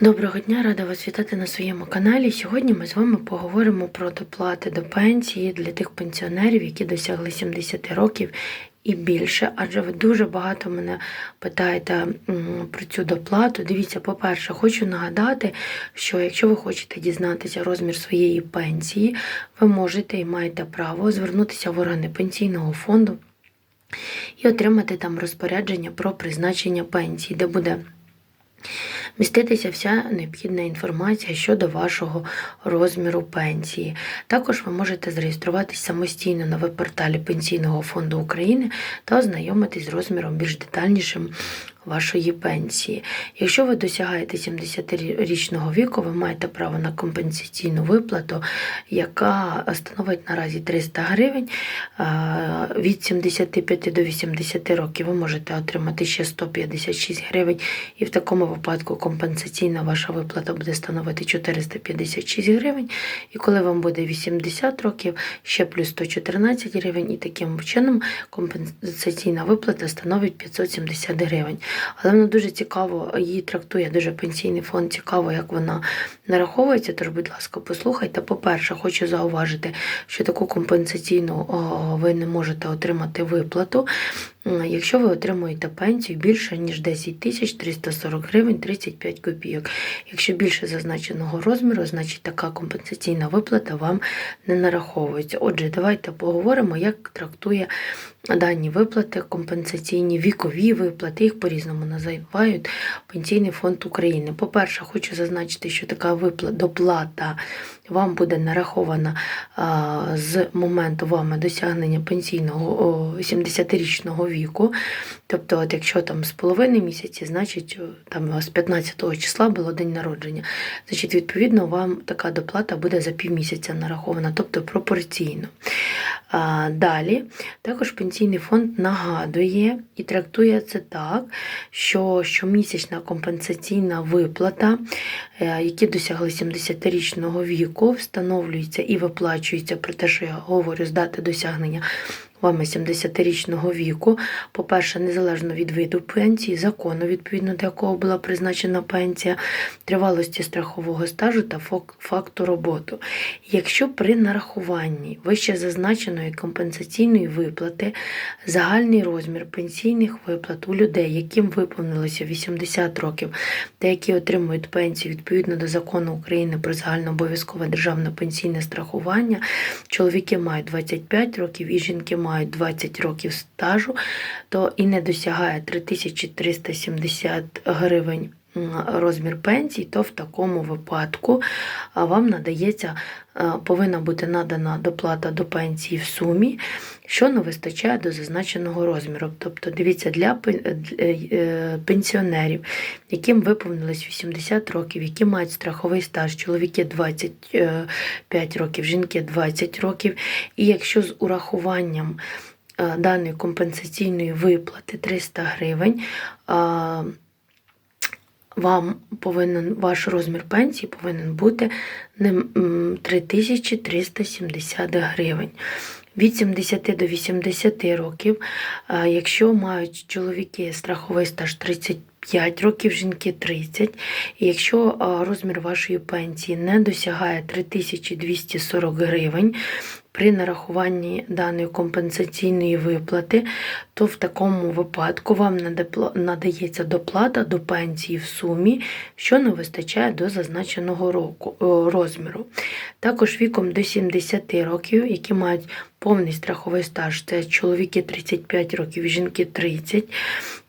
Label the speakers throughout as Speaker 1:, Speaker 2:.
Speaker 1: Доброго дня, рада вас вітати на своєму каналі. Сьогодні ми з вами поговоримо про доплати до пенсії для тих пенсіонерів, які досягли 70 років і більше. Адже ви дуже багато мене питаєте про цю доплату. Дивіться, по-перше, хочу нагадати, що якщо ви хочете дізнатися розмір своєї пенсії, ви можете і маєте право звернутися в органи пенсійного фонду і отримати там розпорядження про призначення пенсії, де буде міститися вся необхідна інформація щодо вашого розміру пенсії. Також ви можете зареєструватись самостійно на веб-порталі Пенсійного фонду України та ознайомитись з розміром більш детальнішим вашої пенсії. Якщо ви досягаєте 70-річного віку, ви маєте право на компенсаційну виплату, яка становить наразі 300 гривень. Від 75 до 80 років ви можете отримати ще 156 гривень, і в такому випадку компенсаційна ваша виплата буде становити 456 гривень. І коли вам буде 80 років, ще плюс 114 гривень, і таким чином компенсаційна виплата становить 570 гривень. Але вона дуже цікаво, її трактує дуже пенсійний фонд, цікаво, як вона нараховується. Тож, будь ласка, послухайте. По-перше, хочу зауважити, що таку компенсаційну ви не можете отримати виплату. Якщо ви отримуєте пенсію більше ніж 10 тисяч 340 гривень 35 копійок. Якщо більше зазначеного розміру, значить така компенсаційна виплата вам не нараховується. Отже, давайте поговоримо, як трактує дані виплати, компенсаційні вікові виплати, їх по-різному називають Пенсійний фонд України. По-перше, хочу зазначити, що така виплата доплата вам буде нарахована з моменту вами досягнення пенсійного о, 70-річного віку. Тобто, от якщо там з половини місяці, значить там у вас 15 числа було день народження, значить, відповідно, вам така доплата буде за півмісяця нарахована, тобто пропорційно. Далі. Також пенсійний фонд нагадує і трактує це так, що щомісячна компенсаційна виплата, е, які досягли 70-річного віку, встановлюється і виплачується про те, що я говорю з дати досягнення вами 70-річного віку. По-перше, незалежно від виду пенсії, закону, відповідно до якого була призначена пенсія, тривалості страхового стажу та фак- факту роботи. Якщо при нарахуванні вище зазначеної компенсаційної виплати загальний розмір пенсійних виплат у людей, яким виповнилося 80 років, та які отримують пенсію відповідно до закону України про загальнообов'язкове державне пенсійне страхування, чоловіки мають 25 років і жінки мають 20 років стажу, то і не досягає 3370 гривень розмір пенсії, то в такому випадку вам надається, повинна бути надана доплата до пенсії в сумі, що не вистачає до зазначеного розміру. Тобто, дивіться, для пен- для, е, пенсіонерів, яким виповнилось 80 років, які мають страховий стаж, чоловіки 25 років, жінки 20 років, і якщо з урахуванням е, даної компенсаційної виплати 300 гривень, вам повинен ваш розмір пенсії повинен бути 3370 гривень. Від 70 до 80 років, якщо мають чоловіки страховий стаж 35 років, жінки 30, і якщо розмір вашої пенсії не досягає 3240 гривень, при нарахуванні даної компенсаційної виплати, то в такому випадку вам надається доплата до пенсії в сумі, що не вистачає до зазначеного року, розміру. Також віком до 70 років, які мають повний страховий стаж, це чоловіки 35 років, жінки 30.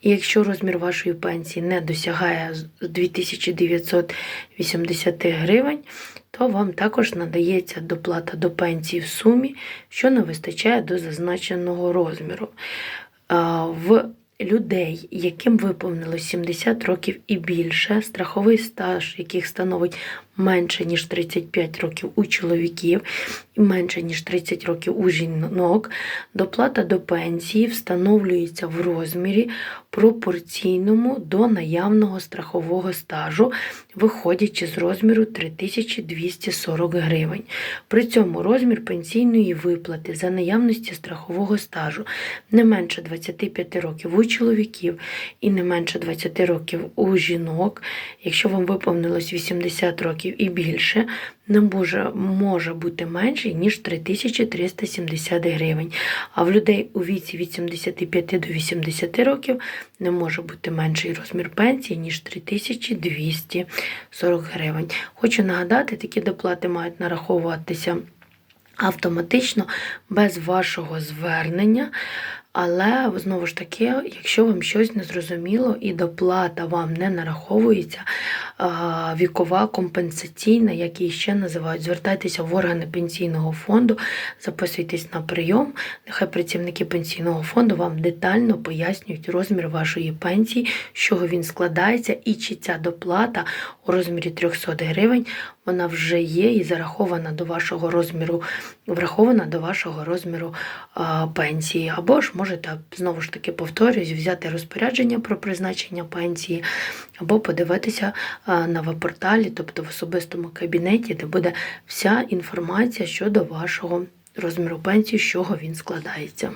Speaker 1: І якщо розмір вашої пенсії не досягає 2980 гривень, то вам також надається доплата до пенсії в сумі, що не вистачає до зазначеного розміру. В людей, яким виповнилось 70 років і більше, страховий стаж, яких становить менше ніж 35 років у чоловіків і менше ніж 30 років у жінок, доплата до пенсії встановлюється в розмірі пропорційному до наявного страхового стажу, виходячи з розміру 3240 гривень. При цьому розмір пенсійної виплати за наявності страхового стажу не менше 25 років у чоловіків і не менше 20 років у жінок, якщо вам виповнилось 80 років і більше, не може, може бути менший, ніж 3370 гривень. А в людей у віці від 75 до 80 років не може бути менший розмір пенсії, ніж 3240 гривень. Хочу нагадати, такі доплати мають нараховуватися автоматично без вашого звернення. Але знову ж таки, якщо вам щось не зрозуміло і доплата вам не нараховується, вікова компенсаційна, як її ще називають, звертайтеся в органи пенсійного фонду, записуйтесь на прийом. Нехай працівники пенсійного фонду вам детально пояснюють розмір вашої пенсії, з чого він складається, і чи ця доплата у розмірі 300 гривень вона вже є і зарахована до вашого розміру, врахована до вашого розміру пенсії. Або ж можете знову ж таки повторюсь, взяти розпорядження про призначення пенсії, або подивитися на веб-порталі, тобто в особистому кабінеті, де буде вся інформація щодо вашого розміру пенсії, з чого він складається.